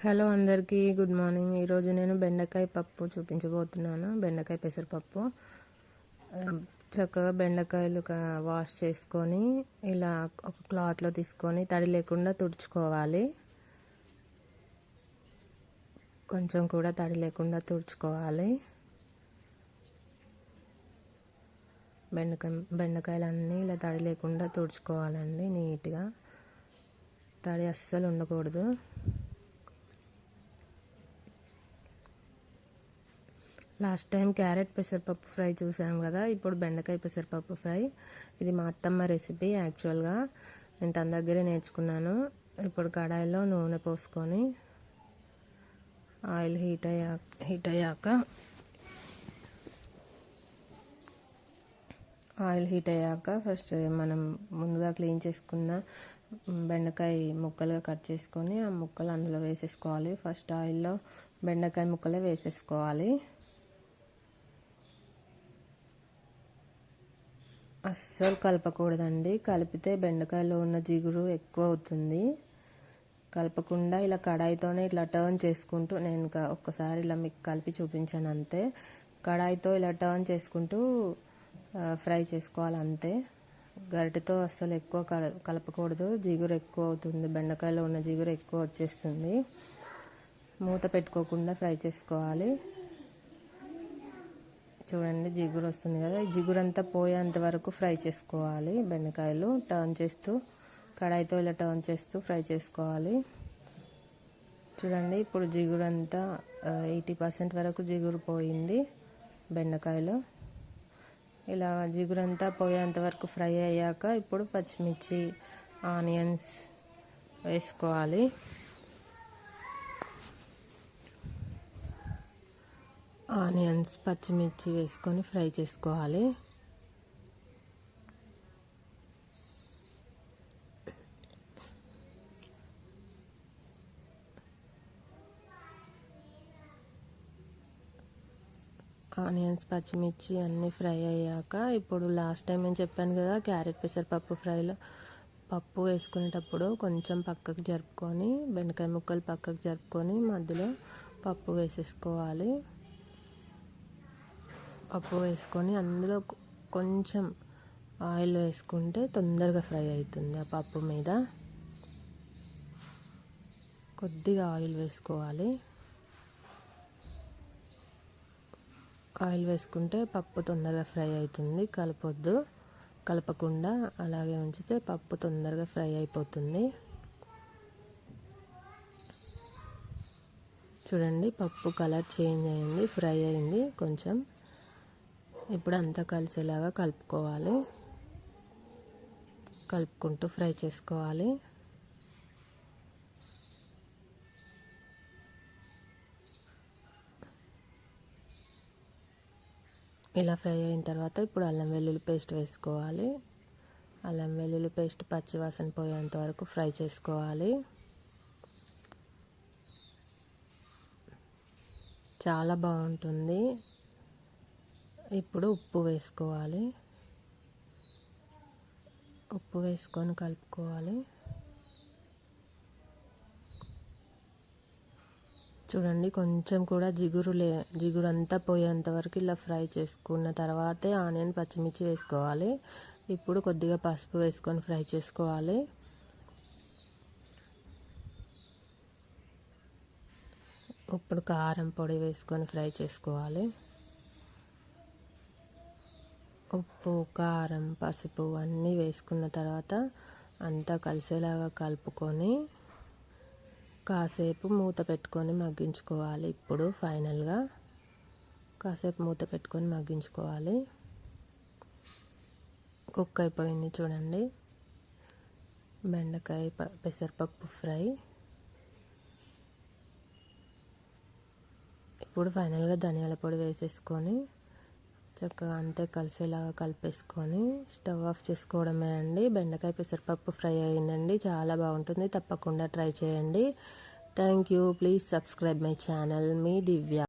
Hello అందరికీ good morning. ఈరోజు నేను బెండకాయ పప్పు చూపించబోతున్నాను. బెండకాయ పెసరపప్పు. చక్కగా బెండకాయలు వాష్ చేసుకొని ఇలా ఒక క్లాత్లో తీసుకొని తడి లేకుండా తుడుచుకోవాలి. కొంచెం కూడా తడి లేకుండా తుడుచుకోవాలి. బెండకాయ బెండకాయలన్నీ ఇలా తడి లేకుండా తుడుచుకోవాలండి నీట్గా. తడి అస్సలు ఉండకూడదు. లాస్ట్ టైం క్యారెట్ పెసరపప్పు ఫ్రై చూసాం కదా ఇప్పుడు బెండకాయ పెసరపప్పు ఫ్రై. ఇది మా అత్తమ్మ రెసిపీ యాక్చువల్గా. నేను తన దగ్గరే నేర్చుకున్నాను. ఇప్పుడు కడాయిలో నూనె పోసుకొని ఆయిల్ హీట్ అయ్యా హీట్ అయ్యాక ఆయిల్ హీట్ అయ్యాక ఫస్ట్ మనం ముందుగా క్లీన్ చేసుకున్న బెండకాయ ముక్కలుగా కట్ చేసుకొని ఆ ముక్కలు అందులో వేసేసుకోవాలి. ఫస్ట్ ఆయిల్లో బెండకాయ ముక్కలే వేసేసుకోవాలి. అస్సలు కలపకూడదండి. కలిపితే బెండకాయలో ఉన్న జిగురు ఎక్కువ అవుతుంది. కలపకుండా ఇలా కడాయితోనే ఇట్లా టర్న్ చేసుకుంటూ నేను ఇంకా ఒక్కసారి ఇలా మీకు కలిపి చూపించాను అంతే. కడాయితో ఇలా టర్న్ చేసుకుంటూ ఫ్రై చేసుకోవాలి అంతే. గరిటెతో అస్సలు ఎక్కువ కల కలపకూడదు. జిగురు ఎక్కువ అవుతుంది. బెండకాయలో ఉన్న జిగురు ఎక్కువ వచ్చేస్తుంది. మూత పెట్టుకోకుండా ఫ్రై చేసుకోవాలి. చూడండి జిగురు వస్తుంది కదా. ఈ జిగురు అంతా పోయేంత వరకు ఫ్రై చేసుకోవాలి బెండకాయలు. టర్న్ చేస్తూ కడాయితో ఇలా టర్న్ చేస్తూ ఫ్రై చేసుకోవాలి. చూడండి ఇప్పుడు జిగురు అంతా ఎయిటీ పర్సెంట్ వరకు జిగురు పోయింది బెండకాయలు. ఇలా జిగురు అంతా పోయేంత వరకు ఫ్రై అయ్యాక ఇప్పుడు పచ్చిమిర్చి ఆనియన్స్ వేసుకోవాలి. ఆనియన్స్ పచ్చిమిర్చి వేసుకొని ఫ్రై చేసుకోవాలి. ఆనియన్స్ పచ్చిమిర్చి అన్నీ ఫ్రై అయ్యాక ఇప్పుడు లాస్ట్ టైం నేను చెప్పాను కదా క్యారెట్ పెసరపప్పు ఫ్రైలో పప్పు వేసుకునేటప్పుడు కొంచెం పక్కకు జరుపుకొని బెండకాయ ముక్కలు పక్కకు జరుపుకొని మధ్యలో పప్పు వేసేసుకోవాలి. పప్పు వేసుకొని అందులో కొంచెం ఆయిల్ వేసుకుంటే తొందరగా ఫ్రై అవుతుంది ఆ పప్పు మీద. కొద్దిగా ఆయిల్ వేసుకోవాలి. ఆయిల్ వేసుకుంటే పప్పు తొందరగా ఫ్రై అవుతుంది కలపొద్దు. కలపకుండా అలాగే ఉంచితే పప్పు తొందరగా ఫ్రై అయిపోతుంది. చూడండి పప్పు కలర్ చేంజ్ అయింది ఫ్రై అయింది కొంచెం ఇప్పుడు అంతా కలిసేలాగా కలుపుకోవాలి. కలుపుకుంటూ ఫ్రై చేసుకోవాలి. ఇలా ఫ్రై అయిన తర్వాత ఇప్పుడు అల్లం వెల్లుల్లి పేస్ట్ వేసుకోవాలి. అల్లం వెల్లుల్లి పేస్ట్ పచ్చివాసన పోయేంత వరకు ఫ్రై చేసుకోవాలి. చాలా బాగుంటుంది. ఇప్పుడు ఉప్పు వేసుకోవాలి. ఉప్పు వేసుకొని కలుపుకోవాలి. చూడండి కొంచెం కూడా జిగురు లే జిగురు అంతా పోయేంత వరకు ఇలా ఫ్రై చేసుకున్న తర్వాతే ఆనియన్ పచ్చిమిర్చి వేసుకోవాలి. ఇప్పుడు కొద్దిగా పసుపు వేసుకొని ఫ్రై చేసుకోవాలి. ఇప్పుడు కారం పొడి వేసుకొని ఫ్రై చేసుకోవాలి. ఉప్పు కారం పసుపు అన్నీ వేసుకున్న తర్వాత అంతా కలిసేలాగా కలుపుకొని కాసేపు మూత పెట్టుకొని మగ్గించుకోవాలి. ఇప్పుడు ఫైనల్గా కాసేపు మూత పెట్టుకొని మగ్గించుకోవాలి. కుక్ అయిపోయింది చూడండి. బెండకాయ ప- పెసరపప్పు ఫ్రై. ఇప్పుడు ఫైనల్గా ధనియాల పొడి వేసేసుకొని చక్కగా అంతే కలిసేలాగా కలిపేసుకొని స్టవ్ ఆఫ్ చేసుకోవడమే అండి. బెండకాయ పెసరపప్పు ఫ్రై అయిందండి. చాలా బాగుంటుంది. తప్పకుండా ట్రై చేయండి. Thank you. Please subscribe my channel. Me Divya.